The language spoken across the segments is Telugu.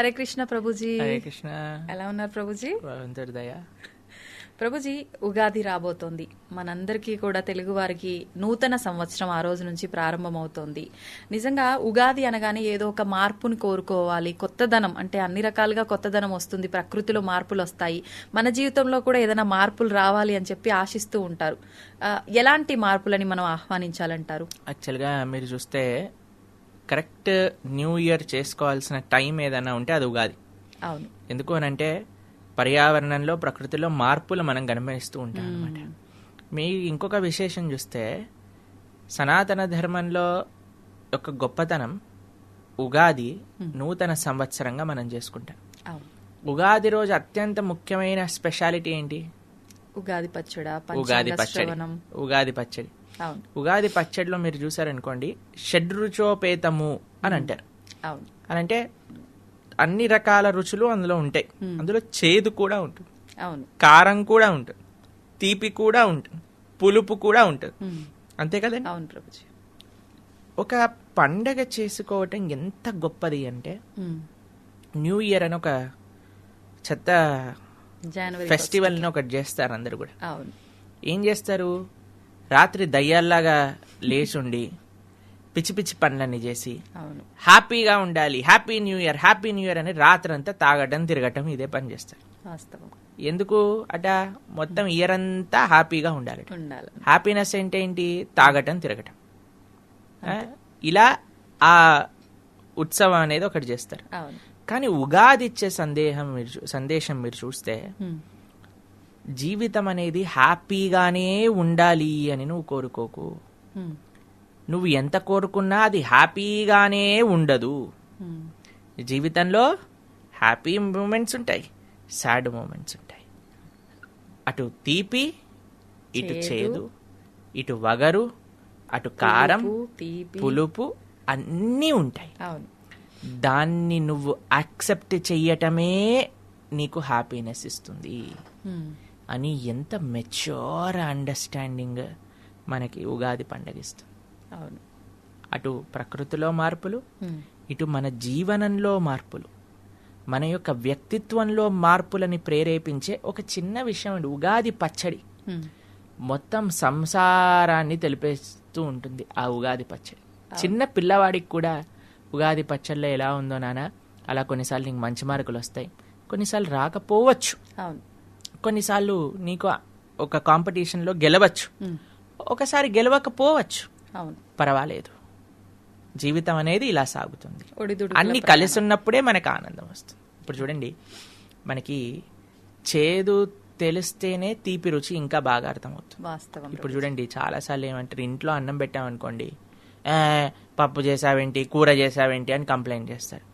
హరే కృష్ణ ప్రభుజీ. హరే కృష్ణ. ఎలా ఉన్నారు ప్రభుజీ? దయ. ప్రభుజీ ఉగాది రాబోతోంది. మనందరికీ కూడా తెలుగు వారికి నూతన సంవత్సరం ఆ రోజు నుంచి ప్రారంభమవుతోంది. నిజంగా ఉగాది అనగానే ఏదో ఒక మార్పుని కోరుకోవాలి. కొత్తదనం అంటే అన్ని రకాలుగా కొత్తదనం వస్తుంది. ప్రకృతిలో మార్పులు వస్తాయి. మన జీవితంలో కూడా ఏదైనా మార్పులు రావాలి అని చెప్పి ఆశిస్తూ ఉంటారు. ఎలాంటి మార్పులని మనం ఆహ్వానించాలంటారు? యాక్చువల్గా మీరు చూస్తే కరెక్ట్ న్యూ ఇయర్ చేసుకోవాల్సిన టైం ఏదైనా ఉంటే అది ఉగాది. అవును. ఎందుకు అని అంటే పర్యావరణంలో ప్రకృతిలో మార్పులు మనం గమనిస్తూ ఉంటాం అనమాట మీ ఇంకొక విశేషం చూస్తే సనాతన ధర్మంలో ఒక గొప్పతనం ఉగాది నూతన సంవత్సరంగా మనం చేసుకుంటాం. ఉగాది రోజు అత్యంత ముఖ్యమైన స్పెషాలిటీ ఏంటి? ఉగాది పచ్చడ ఉగాది పచ్చడి. ఉగాది పచ్చడి. ఉగాది పచ్చడిలో మీరు చూసారనుకోండి షడ్రుచోపేతము అని అంటారు. అని అంటే అన్ని రకాల రుచులు అందులో ఉంటాయి. అందులో చేదు కూడా ఉంటుంది. కారం కూడా ఉంటుంది. తీపి కూడా ఉంటుంది. పులుపు కూడా ఉంటుంది. అంతే కదండి? అవును ప్రభుజీ. ఒక పండగ చేసుకోవటం ఎంత గొప్పది అంటే. న్యూ ఇయర్ అని ఒక చెత్త ఫెస్టివల్ని ఒకటి చేస్తారు అందరు కూడా. ఏం చేస్తారు? రాత్రి దయ్యాల్లాగా లేచుండి పిచ్చి పిచ్చి పనులన్నీ చేసి హ్యాపీగా ఉండాలి. Happy new year happy new year అని రాత్రంతా తాగటం తిరగటం ఇదే పని చేస్తారు. ఎందుకు? అట మొత్తం ఇయర్ అంతా హ్యాపీగా ఉండాలి. హ్యాపీనెస్ ఏంటేంటి? తాగటం తిరగటం. ఇలా ఆ ఉత్సవం అనేది ఒకటి చేస్తారు. కానీ ఉగాది ఇచ్చే సందేహం మీరు సందేశం మీరు చూస్తే. జీవితం అనేది హ్యాపీగానే ఉండాలి అని నువ్వు కోరుకోకు. నువ్వు ఎంత కోరుకున్నా అది హ్యాపీగానే ఉండదు. జీవితంలో హ్యాపీ మూమెంట్స్ ఉంటాయి సాడ్ మూమెంట్స్ ఉంటాయి. అటు తీపి ఇటు చేదు, ఇటు వగరు అటు కారం పులుపు, అన్నీ ఉంటాయి. దాన్ని నువ్వు యాక్సెప్ట్ చెయ్యటమే నీకు హ్యాపీనెస్ ఇస్తుంది. అని ఎంత మెచ్యూర్ అండర్స్టాండింగ్ మనకి ఉగాది పండగ ఇస్తుంది. అవును. అటు ప్రకృతిలో మార్పులు. ఇటు మన జీవనంలో మార్పులు. మన యొక్క వ్యక్తిత్వంలో మార్పులని ప్రేరేపించే ఒక చిన్న విషయం అండి. ఉగాది పచ్చడి. మొత్తం సంసారాన్ని తెలిపేస్తూ ఉంటుంది ఆ ఉగాది పచ్చడి. చిన్న పిల్లవాడికి కూడా ఉగాది పచ్చడిలో ఎలా ఉందో నాన్న అలా కొన్నిసార్లు నీకు మంచి మార్కులు వస్తాయి. కొన్నిసార్లు రాకపోవచ్చు. అవును. కొన్నిసార్లు నీకు ఒక కాంపిటీషన్లో గెలవచ్చు. ఒకసారి గెలవకపోవచ్చు. అవును. పర్వాలేదు. జీవితం అనేది ఇలా సాగుతుంది. అన్ని కలిసి ఉన్నప్పుడే మనకు ఆనందం వస్తుంది. ఇప్పుడు చూడండి మనకి చేదు తెలిస్తేనే తీపి రుచి ఇంకా బాగా అర్థమవుతుంది. ఇప్పుడు చూడండి చాలాసార్లు ఏమంటారు ఇంట్లో అన్నం పెట్టామనుకోండి "ఏ, పప్పు చేసావేంటి కూర చేసావేంటి అని కంప్లైంట్ చేస్తారు.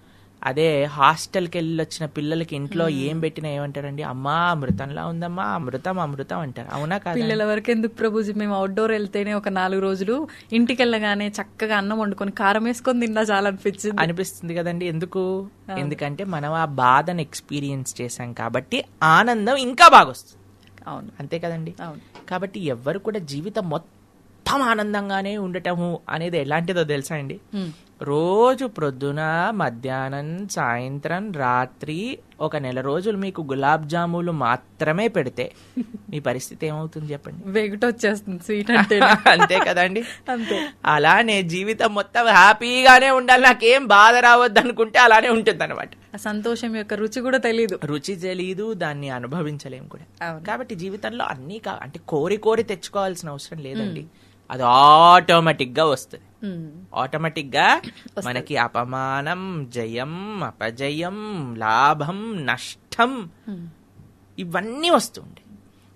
అదే హాస్టల్కి వెళ్ళి వచ్చిన పిల్లలకి ఇంట్లో ఏం పెట్టినా ఏమంటారండి? అమ్మా అమృతంలా ఉందమ్మా అమృతం అమృతం అంటారు. అవునా కాదా? పిల్లల వరకు ఎందుకు ప్రభుజీ? మేము అవుట్డోర్ వెళ్తేనే ఒక నాలుగు రోజులు ఇంటికి వెళ్ళగానే చక్కగా అన్నం వండుకొని కారం వేసుకొని తిన్నా చాలా అనిపించింది. అనిపిస్తుంది కదండి. ఎందుకు? ఎందుకంటే మనం ఆ బాధను ఎక్స్పీరియన్స్ చేశాం కాబట్టి ఆనందం ఇంకా బాగొస్తుంది అవును. అంతే కదండి? అవును. కాబట్టి ఎవ్వరు కూడా జీవితం మొత్తం ఆనందంగానే ఉండటము అనేది ఎలాంటిదో తెలుసా అండి. రోజు ప్రొద్దున మధ్యాహ్నం సాయంత్రం రాత్రి ఒక నెల రోజులు మీకు గులాబ్ జాములు మాత్రమే పెడితే మీ పరిస్థితి ఏమవుతుంది చెప్పండి? వెగట వచ్చేస్తుంది స్వీట్ అంటే అంతే కదండి. అంతే. అలానే జీవితం మొత్తం హ్యాపీగానే ఉండాలి. నాకేం బాధ రావద్దు అనుకుంటే అలానే ఉంటుంది అనమాట సంతోషం యొక్క రుచి కూడా తెలీదు. రుచి తెలియదు దాన్ని అనుభవించలేం కూడా. కాబట్టి జీవితంలో అన్నీ కా అంటే కోరి కోరి తెచ్చుకోవాల్సిన అవసరం లేదండి. అది ఆటోమేటిక్గా వస్తుంది. ఉమ్. ఆటోమేటిక్గా మనకి అపమానం జయం అపజయం లాభం నష్టం ఉమ్. ఇవన్నీ వస్తుంటాయి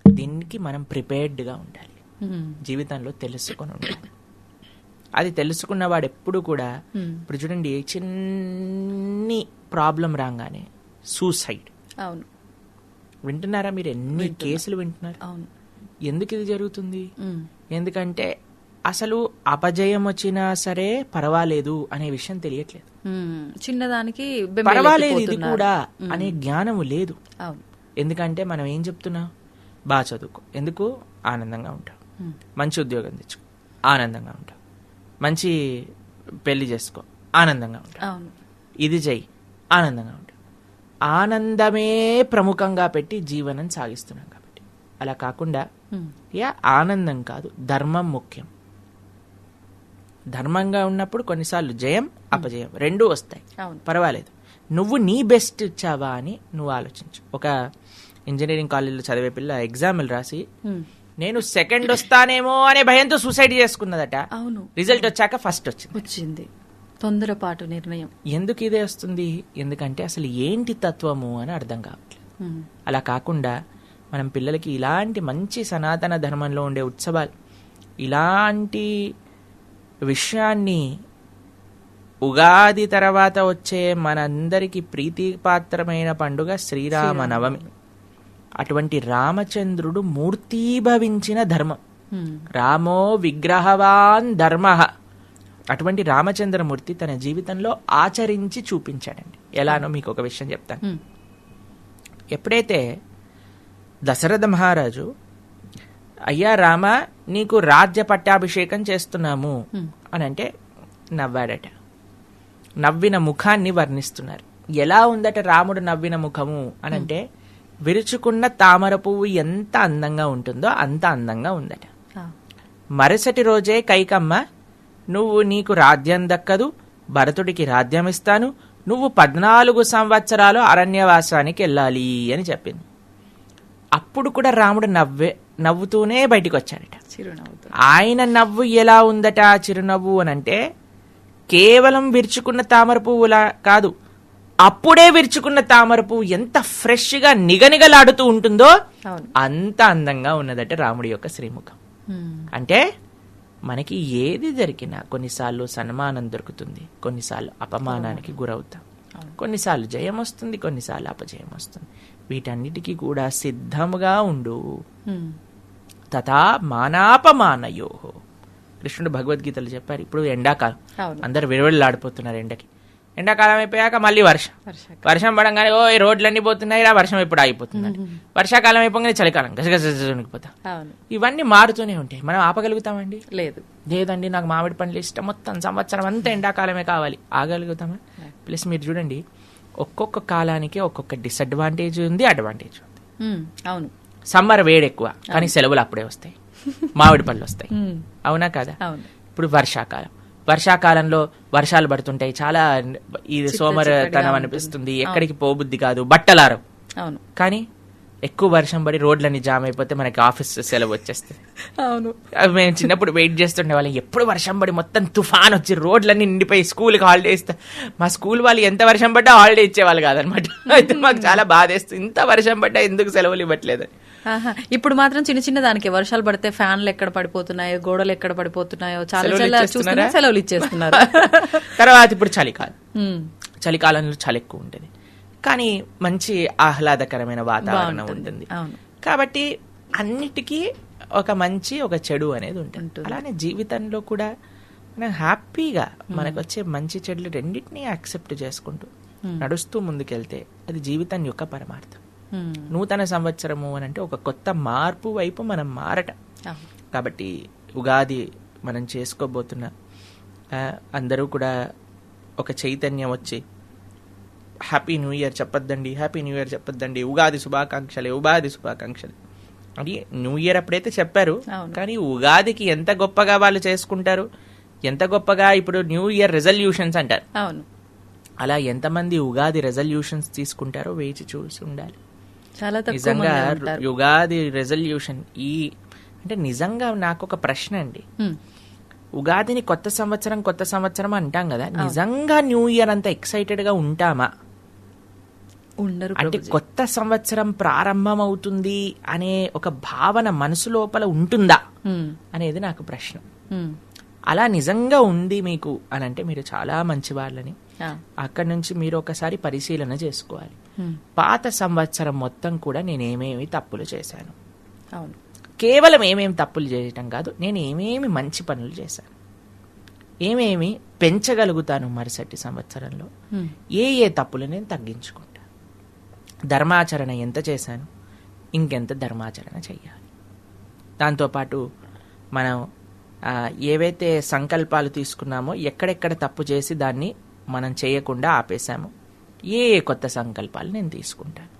దీనికి మనం ప్రిపేర్డ్గా ఉండాలి ఉమ్. జీవితంలో తెలుసుకొని ఉండాలి అది తెలుసుకున్నవాడు ఎప్పుడు కూడా. ఇప్పుడు చూడండి చిన్ని ప్రాబ్లం రాగానే సూసైడ్ అవును వింటున్నారా మీరు ఎన్ని కేసులు వింటున్నారు అవును ఎందుకు ఇది జరుగుతుంది. ఎందుకంటే అసలు అపజయం వచ్చినా సరే పర్వాలేదు అనే విషయం తెలియట్లేదు. చిన్నదానికి పర్వాలేదు ఇది. కూడా అనే జ్ఞానము లేదు. ఎందుకంటే మనం ఏం చెప్తున్నాం? బాగా చదువుకో. ఎందుకు? ఆనందంగా ఉంటావు. మంచి ఉద్యోగం తెచ్చుకో. ఆనందంగా ఉంటావు. మంచి పెళ్ళి చేసుకో. ఆనందంగా ఉంటావు. ఇది చెయ్యి. ఆనందంగా ఉంటావు. ఆనందమే ప్రముఖంగా పెట్టి జీవనం సాగిస్తున్నాం కాబట్టి. అలా కాకుండా యా ఆనందం కాదు. ధర్మం ముఖ్యం. ధర్మంగా ఉన్నప్పుడు కొన్నిసార్లు జయం అపజయం రెండూ వస్తాయి. అవును. పర్వాలేదు. నువ్వు నీ బెస్ట్ ఇచ్చావా అని నువ్వు ఆలోచించు. ఒక ఇంజనీరింగ్ కాలేజీలో చదివే పిల్ల ఎగ్జామ్లు రాసి నేను సెకండ్ వస్తానేమో అనే భయంతో సూసైడ్ చేసుకున్నదట. అవును. రిజల్ట్ వచ్చాక ఫస్ట్ వచ్చింది. వచ్చింది. తొందరపాటు నిర్ణయం. ఎందుకు ఇదే వస్తుంది? ఎందుకంటే అసలు ఏంటి తత్వము అని అర్థం కావట్లేదు. అలా కాకుండా మనం పిల్లలకి ఇలాంటి మంచి సనాతన ధర్మంలో ఉండే ఉత్సవాలు ఇలాంటి విషయాన్ని ఉగాది తర్వాత వచ్చే మనందరికి ప్రీతిపాత్రమైన పండుగ శ్రీరామ నవమి అటువంటి రామచంద్రుడు మూర్తీభవించిన ధర్మం. రామో విగ్రహవాన్ ధర్మ. అటువంటి రామచంద్రమూర్తి తన జీవితంలో ఆచరించి చూపించాడండి. ఎలానో మీకు ఒక విషయం చెప్తాను. ఎప్పుడైతే దశరథ మహారాజు అయ్యా రామ నీకు రాజ్య పట్టాభిషేకం చేస్తున్నాము. అని అంటే నవ్వాడట. నవ్విన ముఖాన్ని వర్ణిస్తున్నారు. ఎలా ఉందట రాముడు నవ్విన ముఖము? అని అంటే విరుచుకున్న తామర పువ్వు ఎంత అందంగా ఉంటుందో అంత అందంగా ఉందట. మరుసటి రోజే కైకమ్మ నువ్వు నీకు రాజ్యం దక్కదు భరతుడికి రాజ్యం ఇస్తాను నువ్వు పద్నాలుగు సంవత్సరాలు అరణ్యవాసానికి వెళ్ళాలి అని చెప్పింది. అప్పుడు కూడా రాముడు నవ్వే నవ్వుతూనే బయటికి వచ్చాడట చిరునవ్వుతో. ఆయన నవ్వు ఎలా ఉందట ఆ చిరునవ్వు అని అంటే కేవలం విరుచుకున్న తామర పువ్వులా కాదు అప్పుడే విరుచుకున్న తామర పువ్వు ఎంత ఫ్రెష్గా నిగనిగలాడుతూ ఉంటుందో అవును. అంత అందంగా ఉన్నదట రాముడి యొక్క శ్రీముఖం. అంటే మనకి ఏది జరిగినా కొన్నిసార్లు సన్మానం దొరుకుతుంది కొన్నిసార్లు అపమానానికి గురవుతాం. కొన్నిసార్లు జయం వస్తుంది కొన్నిసార్లు అపజయం వస్తుంది. వీటన్నిటికీ కూడా సిద్ధముగా ఉండు. తథా మానాపమానయో. కృష్ణుడు భగవద్గీతలు చెప్పారు ఇప్పుడు ఎండాకాలం. అందరు విరవెళ్ళాడిపోతున్నారు ఎండకి. ఎండాకాలం అయిపోయాక మళ్ళీ వర్షం. వర్షం పడంగానే ఓ రోడ్లన్నీ పోతున్నాయి రా వర్షం ఎప్పుడు ఆగిపోతుందండి వర్షాకాలం అయిపోగానే చలికాలం గసగసనికిపోతా ఇవన్నీ మారుతూనే ఉంటాయి. మనం ఆపగలుగుతామండి? లేదు. లేదండి నాకు మామిడి పండ్లు ఇష్టం. మొత్తం సంవత్సరం అంతా ఎండాకాలమే కావాలి. ఆగలుగుతామా? ప్లస్ మీరు చూడండి ఒక్కొక్క కాలానికి ఒక్కొక్క డిసడ్వాంటేజ్ ఉంది అడ్వాంటేజ్ ఉంది. అవును. సమ్మర్ వేడి ఎక్కువ కానీ సెలవులు అప్పుడే వస్తాయి. మామిడి పళ్ళు వస్తాయి. అవునా కదా? అవును. ఇప్పుడు వర్షాకాలం. వర్షాకాలంలో వర్షాలు పడుతుంటాయి. చాలా ఇది సోమరతనం అనిపిస్తుంది. ఎక్కడికి పోబుద్ది కాదు. బట్టలారం. అవును. కానీ ఎక్కువ వర్షం పడి రోడ్లన్నీ జామ్ అయిపోతే మనకి ఆఫీస్ సెలవు వచ్చేస్తుంది. అవును. అవి మేము చిన్నప్పుడు వెయిట్ చేస్తుండే వాళ్ళం. ఎప్పుడు వర్షం పడి మొత్తం తుఫాన్ వచ్చి రోడ్లన్నీ నిండిపోయి స్కూల్కి హాలిడే ఇస్తా మా స్కూల్ వాళ్ళు ఎంత వర్షం పడ్డా హాలిడే ఇచ్చేవాళ్ళు కాదనమాట. అయితే మాకు చాలా బాధేస్తుంది. ఇంత వర్షం పడ్డా ఎందుకు సెలవులు ఇవ్వట్లేదు. ఇప్పుడు మాత్రం చిన్న చిన్న దానికి. వర్షాలు పడితే ఫ్యాన్లు ఎక్కడ పడిపోతున్నాయో గోడలు ఎక్కడ పడిపోతున్నాయో చాలా సెలవులు చాలా ఇచ్చేస్తున్నారా? చూస్తున్నా సెలవులు ఇచ్చేస్తున్నారు. తర్వాత ఇప్పుడు చలికాలం. చలికాలంలో చలి ఎక్కువ ఉంటుంది. కానీ మంచి ఆహ్లాదకరమైన వాతావరణం. ఉంటుంది. అవును. కాబట్టి అన్నిటికీ ఒక మంచి ఒక చెడు అనేది ఉంటుంది. అలానే జీవితంలో కూడా మనం హ్యాపీగా మనకు వచ్చే మంచి చెడులు రెండింటినీ యాక్సెప్ట్ చేసుకుంటూ నడుస్తూ ముందుకెళ్తే అది జీవితం యొక్క పరమార్థం. నూతన సంవత్సరము అని అంటే ఒక కొత్త మార్పు వైపు మనం మారటం. అవును. కాబట్టి ఉగాది మనం చేసుకోబోతున్న అందరూ కూడా ఒక చైతన్యం వచ్చి హ్యాపీ న్యూ ఇయర్ చెప్పొద్దండి హ్యాపీ న్యూ ఇయర్ చెప్పొద్దండి ఉగాది శుభాకాంక్షలే ఉగాది శుభాకాంక్షలు. అది న్యూ ఇయర్ అప్పుడైతే చెప్పారు. కానీ ఉగాదికి ఎంత గొప్పగా వాళ్ళు చేసుకుంటారు ఎంత గొప్పగా ఇప్పుడు న్యూ ఇయర్ రెజల్యూషన్స్ అంటారు. అవును. అలా ఎంతమంది ఉగాది రెజల్యూషన్స్ తీసుకుంటారో వేచి చూసి ఉండాలి. చాలా నిజంగా ఉగాది రెజల్యూషన్ ఈ అంటే నిజంగా నాకు ఒక ప్రశ్న అండి. ఉగాదిని కొత్త సంవత్సరం కొత్త సంవత్సరం అంటాం కదా నిజంగా న్యూ ఇయర్ అంత ఎక్సైటెడ్గా ఉంటామా? ఉండరు అంటే. కొత్త సంవత్సరం ప్రారంభమవుతుంది అనే ఒక భావన మనసు లోపల ఉంటుందా? అనేది నాకు ప్రశ్న. అలా నిజంగా ఉంది మీకు అని అంటే మీరు చాలా మంచి వాళ్ళని అక్కడి నుంచి మీరు ఒకసారి పరిశీలన చేసుకోవాలి. పాత సంవత్సరం మొత్తం కూడా నేనేమేమి తప్పులు చేశాను? అవును. కేవలం ఏమేమి తప్పులు చేయటం కాదు నేను ఏమేమి మంచి పనులు చేశాను? ఏమేమి పెంచగలుగుతాను మరుసటి సంవత్సరంలో? ఏ ఏ తప్పులు నేను తగ్గించుకుంటా? ధర్మాచరణ ఎంత చేశాను? ఇంకెంత ధర్మాచరణ చెయ్యాలి? దాంతోపాటు మనం ఏవైతే సంకల్పాలు తీసుకున్నామో ఎక్కడెక్కడ తప్పు చేసి దాన్ని మనం చేయకుండా ఆపేశామో. ఏ కొత్త సంకల్పాలు నేను తీసుకుంటాను.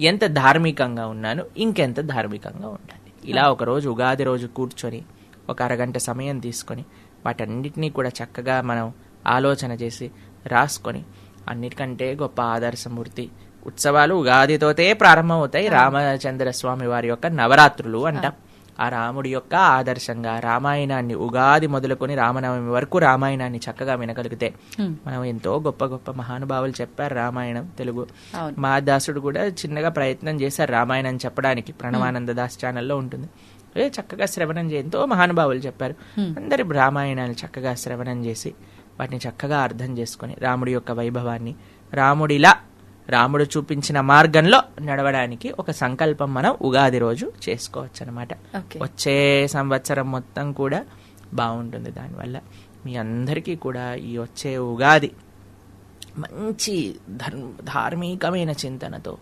ఎంత ధార్మికంగా ఉన్నాను ఇంకెంత ధార్మికంగా ఉండాలి. ఇలా ఒక రోజు ఉగాది రోజు కూర్చొని ఒక అరగంట సమయం తీసుకొని వాటన్నిటినీ కూడా చక్కగా మనం ఆలోచన చేసి రాసుకొని అన్నిటికంటే గొప్ప ఆదర్శమూర్తి ఉత్సవాలు ఉగాదితోతే ప్రారంభమవుతాయి. రామచంద్ర స్వామి వారి యొక్క నవరాత్రులు అంటాం. ఆ రాముడి యొక్క ఆదర్శంగా రామాయణాన్ని ఉగాది మొదలుకొని రామనవమి వరకు రామాయణాన్ని చక్కగా వినగలిగితే. మనం ఎంతో గొప్ప గొప్ప మహానుభావులు చెప్పారు రామాయణం తెలుగు. మా దాసుడు కూడా చిన్నగా ప్రయత్నం చేశారు రామాయణం చెప్పడానికి. ప్రణవానంద దాస్ ఛానల్లో ఉంటుంది. చక్కగా శ్రవణం ఎంతో మహానుభావులు చెప్పారు. అందరి రామాయణాలు చక్కగా శ్రవణం చేసి వాటిని చక్కగా అర్థం చేసుకొని రాముడి యొక్క వైభవాన్ని రాముడిలా రాముడు చూపించిన మార్గంలో నడవడానికి ఒక సంకల్పం మనం ఉగాది రోజు చేసుకోవచ్చు అనమాట వచ్చే సంవత్సరం మొత్తం కూడా బాగుంటుంది దానివల్ల. మీ అందరికీ కూడా ఈ వచ్చే ఉగాది మంచి ధర్మ ధార్మికమైన చింతనతో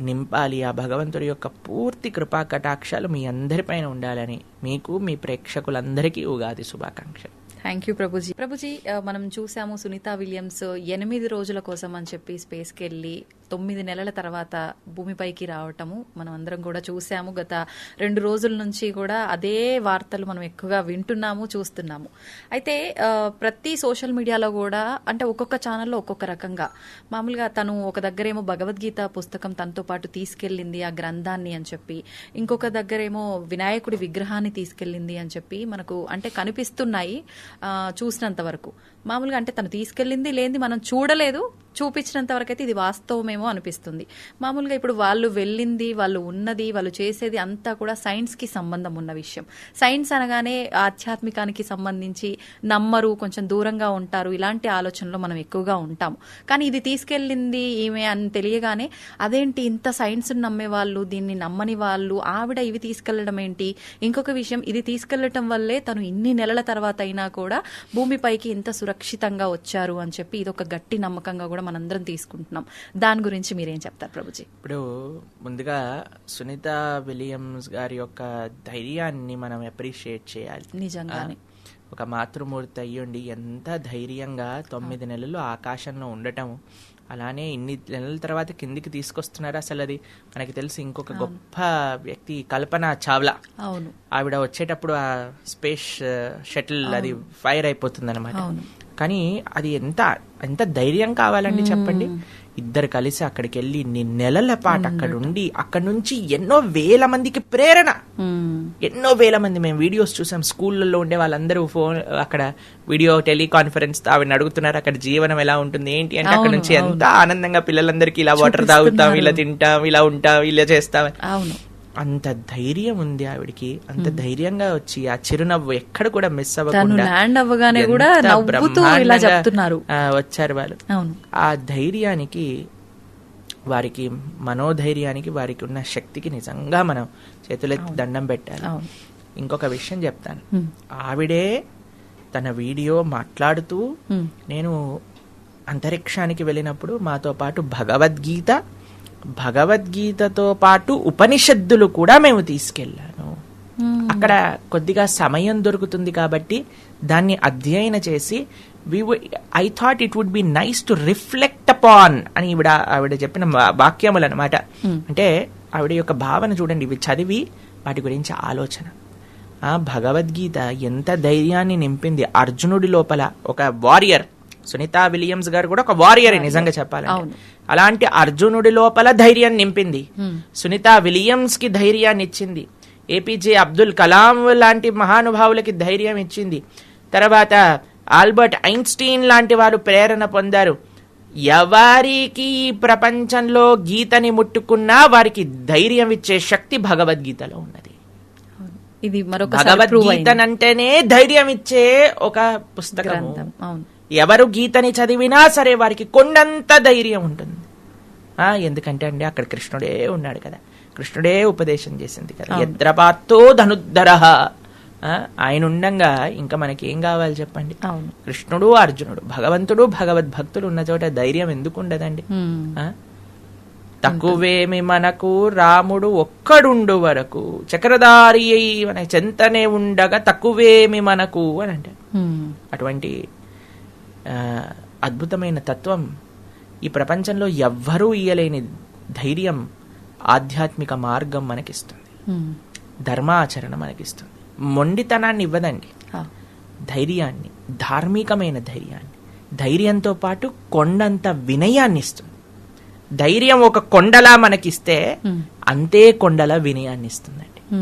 నింపాలి. ఆ భగవంతుడి యొక్క పూర్తి కృపా కటాక్షాలు మీ అందరిపైన ఉండాలని మీకు మీ ప్రేక్షకులందరికీ ఉగాది శుభాకాంక్షలు. థ్యాంక్ యూ ప్రభుజీ ప్రభుజీ మనం చూసాము సునీత విలియమ్స్ ఎనిమిది రోజుల కోసం అని చెప్పి స్పేస్కి వెళ్ళి తొమ్మిది నెలల తర్వాత భూమిపైకి రావటము మనం అందరం కూడా చూసాము గత రెండు రోజుల నుంచి కూడా అదే వార్తలు మనం ఎక్కువగా వింటున్నాము చూస్తున్నాము. అయితే ప్రతి సోషల్ మీడియాలో కూడా అంటే ఒక్కొక్క ఛానల్లో ఒక్కొక్క రకంగా. మామూలుగా తను ఒక దగ్గరేమో భగవద్గీత పుస్తకం తనతో పాటు తీసుకెళ్ళింది ఆ గ్రంథాన్ని అని చెప్పి ఇంకొక దగ్గరేమో వినాయకుడి విగ్రహాన్ని తీసుకెళ్ళింది అని చెప్పి మనకు అంటే కనిపిస్తున్నాయి చూసినంత వరకు. మామూలుగా అంటే తను తీసుకెళ్ళింది లేనిది మనం చూడలేదు. చూపించినంత వరకైతే ఇది వాస్తవమేమో అనిపిస్తుంది. మామూలుగా ఇప్పుడు వాళ్ళు వెళ్ళింది వాళ్ళు ఉన్నది వాళ్ళు చేసేది అంతా కూడా సైన్స్కి సంబంధం ఉన్న విషయం. సైన్స్ అనగానే ఆధ్యాత్మికానికి సంబంధించి నమ్మరు కొంచెం దూరంగా ఉంటారు. ఇలాంటి ఆలోచనలో మనం ఎక్కువగా ఉంటాము. కానీ ఇది తీసుకెళ్ళింది ఈమె అని తెలియగానే అదేంటి ఇంత సైన్స్ నమ్మే వాళ్ళు దీన్ని నమ్మని వాళ్ళు ఆవిడ ఇవి తీసుకెళ్ళడం ఏంటి? ఇంకొక విషయం ఇది తీసుకెళ్ళటం వల్లే తను ఇన్ని నెలల తర్వాత అయినా కూడా భూమిపైకి ఇంత సురక్షితంగా వచ్చారు అని చెప్పి ఇది ఒక గట్టి నమ్మకంగా కూడా మనందరం తీసుకుంటున్నాం. దాని గురించి మీరేం చెప్తారు ప్రభుజీ? ఇప్పుడు ముందుగా సునీత విలియమ్స్ గారి యొక్క ధైర్యాన్ని మనం అప్రిషియేట్ చేయాలి. నిజంగానే. ఒక మాతృమూర్తి అయ్యుండి ఎంత ధైర్యంగా తొమ్మిది నెలలు ఆకాశంలో ఉండటం అలానే ఇన్ని నెలల తర్వాత కిందికి తీసుకొస్తున్నారు అసలు అది? మనకి తెలిసి ఇంకొక గొప్ప వ్యక్తి కల్పన చావ్లా. అవును. ఆవిడ వచ్చేటప్పుడు ఆ స్పేస్ షటిల్ అది ఫైర్ అయిపోతుంది అనమాట కానీ అది ఎంత ఎంత ధైర్యం కావాలండి చెప్పండి? ఇద్దరు కలిసి అక్కడికి వెళ్ళి ఇన్ని నెలల పాటు అక్కడ ఉండి అక్కడ నుంచి ఎన్నో వేల మందికి ప్రేరణ. ఎన్నో వేల మంది మేము వీడియోస్ చూసాం. స్కూళ్ళల్లో ఉండే వాళ్ళందరూ ఫోన్ అక్కడ వీడియో టెలికాన్ఫరెన్స్తో ఆవిడని అడుగుతున్నారు అక్కడ జీవనం ఎలా ఉంటుంది ఏంటి అంటే అక్కడ నుంచి ఎంత ఆనందంగా పిల్లలందరికీ ఇలా వాటర్ తాగుతాం ఇలా తింటాం ఇలా ఉంటాం ఇలా చేస్తాం. అంత ధైర్యం ఉంది ఆవిడికి అంత ధైర్యంగా వచ్చి ఆ చిరునవ్వు ఎక్కడ కూడా మిస్ అవ్వకుండా ల్యాండ్ అవ్వగానే కూడా నవ్వుతూ ఇలా చెప్తున్నారు. వచ్చారు వాళ్ళు. ఆ ధైర్యానికి వారికి మనోధైర్యానికి వారికి ఉన్న శక్తికి నిజంగా మనం చేతులెత్తి దండం పెట్టాలి. ఇంకొక విషయం చెప్తాను. మ్మ్. ఆవిడే తన వీడియో మాట్లాడుతూ మ్మ్. నేను అంతరిక్షానికి వెళ్ళినప్పుడు మాతో పాటు భగవద్గీత భగవద్గీతతో పాటు ఉపనిషత్తులు కూడా మేము తీసుకెళ్ళాను. అక్కడ కొద్దిగా సమయం దొరుకుతుంది కాబట్టి దాన్ని అధ్యయన చేసి we I thought it would be nice to reflect upon అని ఈవిడ ఆవిడ చెప్పిన వాక్యములు అనమాట అంటే ఆవిడ యొక్క భావన చూడండి ఇవి చదివి వాటి గురించి ఆలోచన. ఆ భగవద్గీత ఎంత ధైర్యాన్ని నింపింది. అర్జునుడి లోపల ఒక వారియర్ సునీత విలియమ్స్ గారు కూడా ఒక వారియర్ నిజంగా చెప్పాలంటే. అవును. అలాంటి అర్జునుడి లోపల ధైర్యం నింపింది. సునీత విలియమ్స్కి ధైర్యాన్ని ఇచ్చింది. ఏపీజే అబ్దుల్ కలాం లాంటి మహానుభావులకి ధైర్యం ఇచ్చింది. తర్వాత ఆల్బర్ట్ ఐన్స్టీన్ లాంటి వారు ప్రేరణ పొందారు. ఎవరికి ఈ ప్రపంచంలో గీతని ముట్టుకున్నా వారికి ధైర్యం ఇచ్చే శక్తి భగవద్గీతలో ఉన్నది. ఇది అయింది భగవద్గీతనంటేనే ధైర్యం ఇచ్చే ఒక పుస్తకం అవును. ఎవరు గీతని చదివినా సరే వారికి కొండంత ధైర్యం ఉంటుంది. ఆ ఎందుకంటే అండి అక్కడ కృష్ణుడే ఉన్నాడు కదా. కృష్ణుడే ఉపదేశం చేసింది కదా. యద్రపాతో ధనుద్ధర. ఆయన ఉండంగా ఇంకా మనకి ఏం కావాలి చెప్పండి? కృష్ణుడు అర్జునుడు భగవంతుడు భగవద్భక్తులు ఉన్న చోట ధైర్యం ఎందుకు ఉండదండి? తక్కువేమి మనకు రాముడు ఒక్కడుండు వరకు చక్రధారి అయి మన చెంతనే ఉండగా తక్కువేమి మనకు అని అంటే. అటువంటి అద్భుతమైన తత్వం. ఈ ప్రపంచంలో ఎవ్వరూ ఇయ్యలేని ధైర్యం ఆధ్యాత్మిక మార్గం మనకిస్తుంది. ధర్మాచరణ మనకిస్తుంది. మొండితనాన్ని ఇవ్వదండి. ధైర్యాన్ని ధార్మికమైన ధైర్యాన్ని. ధైర్యంతో పాటు కొండంత వినయాన్ని ఇస్తుంది. ధైర్యం ఒక కొండలా మనకిస్తే. అంతే కొండలా వినయాన్ని ఇస్తుందండి.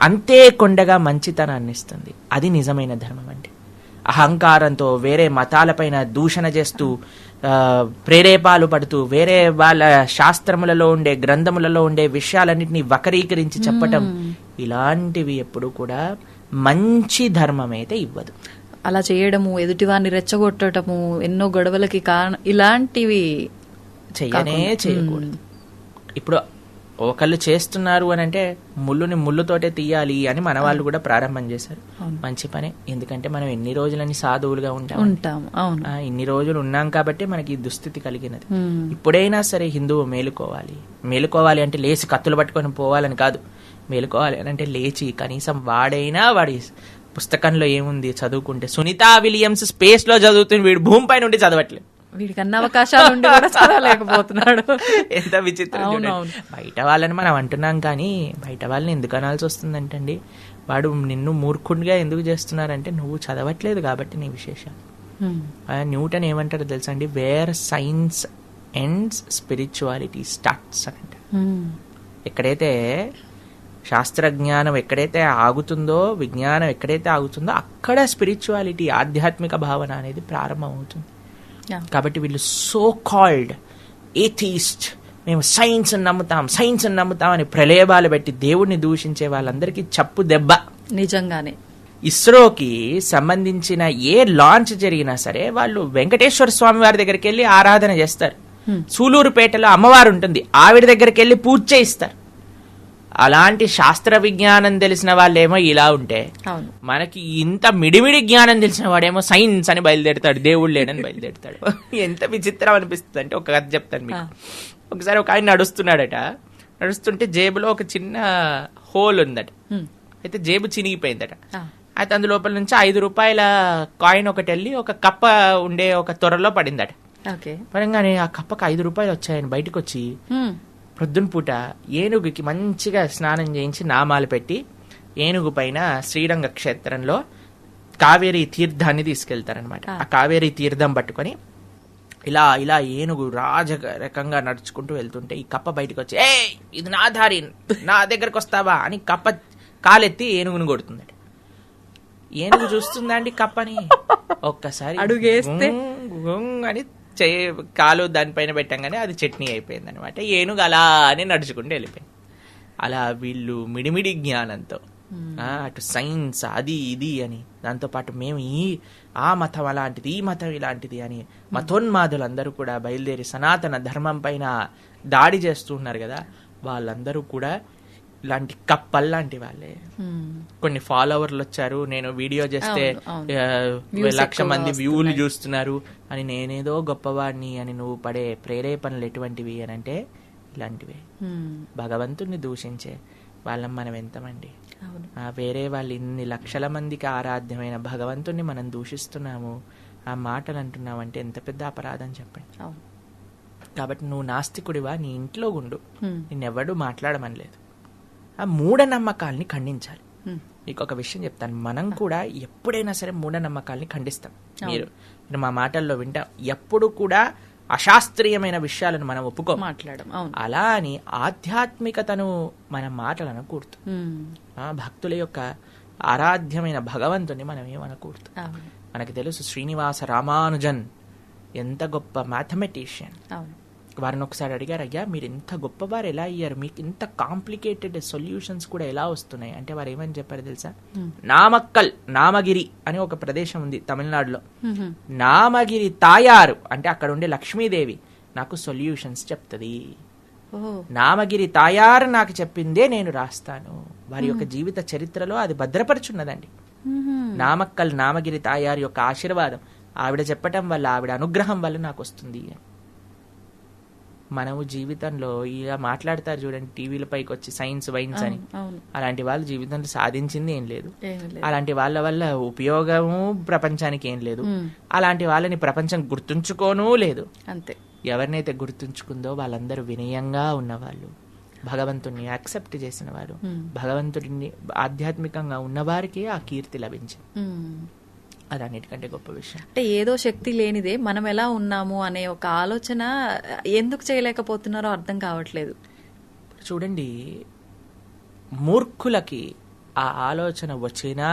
అంతే కొండగా మంచితనాన్ని ఇస్తుంది. అది నిజమైన ధర్మం అండి. అహంకారంతో వేరే మతాలపైన దూషణ చేస్తూ ఆ, ప్రేరేపాలు పడుతూ వేరే వాళ్ళ శాస్త్రములలో ఉండే గ్రంథములలో ఉండే విషయాలన్నింటినీ వకరీకరించి చెప్పటం ఇలాంటివి ఎప్పుడు కూడా మంచి ధర్మం అయితే ఇవ్వదు. అలా చేయడము ఎదుటివారిని రెచ్చగొట్టడము ఎన్నో గొడవలకి కారణం ఇలాంటివి కాకుండా. చేయకూడదు ఇప్పుడు ఒకళ్ళు చేస్తున్నారు అని అంటే ముళ్ళుని ముళ్ళుతోటే తీయాలి అని మన వాళ్ళు కూడా ప్రారంభం చేశారు. మంచి పనే. ఎందుకంటే మనం ఎన్ని రోజులని సాధువులుగా ఉంటాం. ఉంటాము. అవును. ఇన్ని రోజులు ఉన్నాం కాబట్టి మనకి దుస్థితి కలిగినది. ఇప్పుడైనా సరే హిందువు మేలుకోవాలి. మేలుకోవాలి అంటే లేచి కత్తులు పట్టుకొని పోవాలని కాదు. మేలుకోవాలి అని అంటే లేచి కనీసం వాడైనా వాడి పుస్తకంలో ఏముంది చదువుకుంటే. సునీతా విలియమ్స్ స్పేస్లో చదువుతుంది వీడు భూమిపై నుండి చదవట్లేదు. వీడికి అన్ని అవకాశాలు ఉండి కూడా చదవలేకపోతున్నాడు ఎంత విచిత్రం. బయట వాళ్ళని మనం అంటున్నాం కానీ బయట వాళ్ళని ఎందుకు అనాల్సి వస్తుందంటండి వాడు నిన్ను మూర్ఖుడిగా ఎందుకు చేస్తున్నారంటే నువ్వు చదవట్లేదు కాబట్టి నీ విశేషం ఉమ్. ఆ, న్యూటన్ ఏమంటారో తెలుసా అండి where science ends spirituality starts um. ఎక్కడైతే శాస్త్రజ్ఞానం ఎక్కడైతే ఆగుతుందో విజ్ఞానం ఎక్కడైతే ఆగుతుందో అక్కడ స్పిరిచువాలిటీ ఆధ్యాత్మిక భావన అనేది ప్రారంభమవుతుంది. కాబట్టి వీళ్ళు సో కాల్డ్ ఏథీస్ట్ మేము సైన్స్ నమ్ముతాం సైన్స్ నమ్ముతాం అని ప్రలేబాలు పెట్టి దేవుణ్ణి దూషించే వాళ్ళందరికీ చప్పు దెబ్బ. నిజంగానే. ఇస్రోకి సంబంధించిన ఏ లాంచ్ జరిగినా సరే వాళ్ళు వెంకటేశ్వర స్వామి వారి దగ్గరికి వెళ్ళి ఆరాధన చేస్తారు. Hmm. సూలూరుపేటలో అమ్మవారు ఉంటుంది. ఆవిడ దగ్గరికి వెళ్ళి పూజ చేయిస్తారు. అలాంటి శాస్త్ర విజ్ఞానం తెలిసిన వాళ్ళేమో ఇలా ఉంటే మనకి ఇంత మిడిమిడి జ్ఞానం తెలిసిన వాడేమో సైన్స్ అని బయలుదేరుతాడు దేవుడు లేడని బయలుదేరుతాడు. ఎంత విచిత్రం అనిపిస్తుంది అంటే ఒక కథ చెప్తాను మీకు. ఒకసారి ఒక ఆయన నడుస్తున్నాడట. నడుస్తుంటే జేబులో ఒక చిన్న హోల్ ఉందట. అయితే జేబు చినిగిపోయిందట. అయితే అందు లోపల నుంచి ఐదు రూపాయల కాయిన్ ఒకటి వెళ్ళి ఒక కప్ప ఉండే ఒక త్వరలో పడిందట. ఓకే. పరంగానే ఆ కప్పకు ఐదు రూపాయలు వచ్చాయని బయటకు వచ్చి ఉమ్. ప్రొద్దున పూట ఏనుగుకి మంచిగా స్నానం చేయించి నామాలు పెట్టి ఏనుగు పైన శ్రీరంగ క్షేత్రంలో కావేరీ తీర్థాన్ని తీసుకెళ్తారనమాట ఆ. కావేరీ తీర్థం పట్టుకొని ఇలా ఇలా ఏనుగు రాజ రకంగా నడుచుకుంటూ వెళ్తుంటే ఈ కప్ప బయటకు వచ్చి ఏ ఇది నా దారి నా దగ్గరకు వస్తావా అని కప్ప కాలెత్తి ఏనుగును కొడుతుందట ఏనుగు చూస్తుందా అండి కప్పని ఒక్కసారి అడుగేస్తే? అని చేయ కాలు దానిపైన పెట్టంగానే అది చట్నీ అయిపోయింది అనమాట ఏనుగు అలా అని నడుచుకుంటూ వెళ్ళిపోయింది. అలా వీళ్ళు మిడిమిడి జ్ఞానంతో అటు సైన్స్ అది ఇది అని దాంతోపాటు మేము ఈ ఆ మతం అలాంటిది ఈ మతం ఇలాంటిది అని మతోన్మాదులందరూ కూడా బయలుదేరి సనాతన ధర్మం పైన దాడి చేస్తూ ఉన్నారు కదా వాళ్ళందరూ కూడా ఇలాంటి కప్పల్ లాంటి వాళ్ళే. ఉమ్. కొన్ని ఫాలోవర్లు వచ్చారు నేను వీడియో చేస్తే లక్ష మంది వ్యూలు. చూస్తున్నారు అని నేనేదో గొప్పవాడిని అని నువ్వు పడే ప్రేరేపణలు ఎటువంటివి అని అంటే ఇలాంటివే. ఉమ్. భగవంతుణ్ణి దూషించే వాళ్ళం మనం ఎంతమండి? వేరే వాళ్ళు ఇన్ని లక్షల మందికి ఆరాధ్యమైన భగవంతుణ్ణి మనం దూషిస్తున్నాము ఆ మాటలు అంటున్నామంటే ఎంత పెద్ద అపరాధం చెప్పండి. కాబట్టి నువ్వు నాస్తికుడివా నీ ఇంట్లో ఉండు. ఉమ్. నిన్నెవడూ మాట్లాడమనలేదు. ఆ మూఢనమ్మకాల్ని ఖండించాలి. మీకు ఒక విషయం చెప్తాను. మనం కూడా ఎప్పుడైనా సరే మూఢనమ్మకాల్ని ఖండిస్తాం. మీరు మీరు మా మాటల్లో వింటాం. ఎప్పుడు కూడా అశాస్త్రీయమైన విషయాలను మనం ఒప్పుకోం. మాట్లాడడం అలా అని ఆధ్యాత్మికతను మన మాటలు అనకూడదు ఉమ్. ఆ భక్తుల యొక్క ఆరాధ్యమైన భగవంతుని మనం ఏమనకూడదు మనకి తెలుసు శ్రీనివాస రామానుజన్ ఎంత గొప్ప మ్యాథమెటీషియన్. వారిని ఒకసారి అడిగారు అయ్యా మీరు ఇంత గొప్పవారు ఎలా అయ్యారు? మీకు ఇంత కాంప్లికేటెడ్ సొల్యూషన్స్ కూడా ఎలా వస్తున్నాయి? అంటే వారు ఏమని చెప్పారు తెలుసా? నామక్కల్ నామగిరి అని ఒక ప్రదేశం ఉంది తమిళనాడులో. నామగిరి తాయారు అంటే అక్కడ ఉండే లక్ష్మీదేవి నాకు సొల్యూషన్స్ చెప్తుంది. నామగిరి తాయారు నాకు చెప్పిందే నేను రాస్తాను. వారి యొక్క జీవిత చరిత్రలో అది భద్రపరుచున్నదండి. నామక్కల్ నామగిరి తాయారు యొక్క ఆశీర్వాదం ఆవిడ చెప్పటం వల్ల ఆవిడ అనుగ్రహం వల్ల నాకు వస్తుంది. అని. మనము జీవితంలో ఇలా మాట్లాడతారు చూడండి టీవీల పైకి వచ్చి సైన్స్ వైన్స్ అని. అలాంటి వాళ్ళు జీవితంలో సాధించింది ఏం లేదు. అలాంటి వాళ్ళ వల్ల ఉపయోగము ప్రపంచానికి ఏం లేదు. అలాంటి వాళ్ళని ప్రపంచం గుర్తుంచుకోనూ లేదు. అంతే. ఎవరినైతే గుర్తుంచుకుందో వాళ్ళందరూ వినయంగా ఉన్నవాళ్ళు భగవంతుడిని యాక్సెప్ట్ చేసిన వారు. భగవంతుడిని ఆధ్యాత్మికంగా ఉన్నవారికి ఆ కీర్తి లభించింది. అది అన్నిటికంటే గొప్ప విషయం. అంటే ఏదో శక్తి లేనిదే మనం ఎలా ఉన్నాము అనే ఒక ఆలోచన ఎందుకు చేయలేకపోతున్నారో అర్థం కావట్లేదు. చూడండి మూర్ఖులకి ఆ ఆలోచన వచ్చినా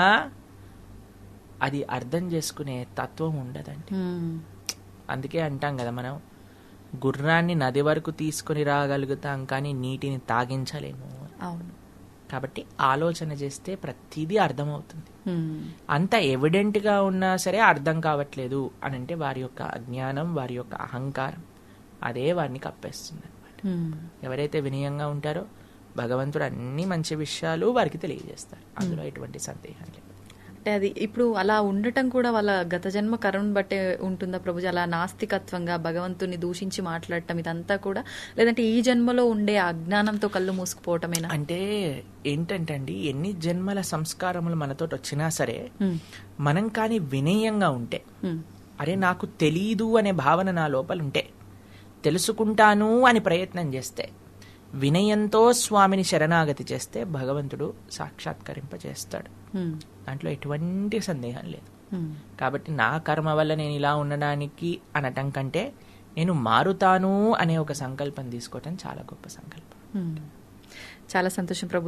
అది అర్థం చేసుకునే తత్వం ఉండదండి. అందుకే అంటాం కదా మనం గుర్రాన్ని నది వరకు తీసుకొని రాగలుగుతాం కానీ నీటిని తాగించలేము. అవును. కాబట్టి ఆలోచన చేస్తే ప్రతిదీ అర్థమవుతుంది. ఉమ్. అంత ఎవిడెంట్గా ఉన్నా సరే అర్థం కావట్లేదు అని అంటే వారి యొక్క అజ్ఞానం వారి యొక్క అహంకారం అదే వారిని కప్పేస్తుంది అనమాట ఉమ్. ఎవరైతే వినయంగా ఉంటారో భగవంతుడు అన్ని మంచి విషయాలు వారికి తెలియజేస్తారు. అందులో ఎటువంటి సందేహం లేదు. అంటే అది ఇప్పుడు అలా ఉండటం కూడా వాళ్ళ గత జన్మ కరుణ బట్టే ఉంటుందా ప్రభుజీ అలా నాస్తికత్వంగా భగవంతుని దూషించి మాట్లాడటం ఇదంతా కూడా లేదంటే ఈ జన్మలో ఉండే అజ్ఞానంతో కళ్ళు మూసుకుపోవటమేనా అంటే ఏంటంటే అండి ఎన్ని జన్మల సంస్కారములు మనతోటి వచ్చినా సరే. మనం కానీ వినయంగా ఉంటే. అరే నాకు తెలీదు అనే భావన నా లోపల ఉంటే తెలుసుకుంటాను అని ప్రయత్నం చేస్తే వినయంతో స్వామిని శరణాగతి చేస్తే భగవంతుడు సాక్షాత్కరింప చేస్తాడు ఉమ్. దాంట్లో ఎటువంటి సందేహం లేదు. కాబట్టి నా కర్మ వల్ల నేను ఇలా ఉండడానికి అనటం కంటే నేను మారుతాను అనే ఒక సంకల్పం తీసుకోవటం చాలా గొప్ప సంకల్పం. చాలా సంతోషం ప్రభుజీ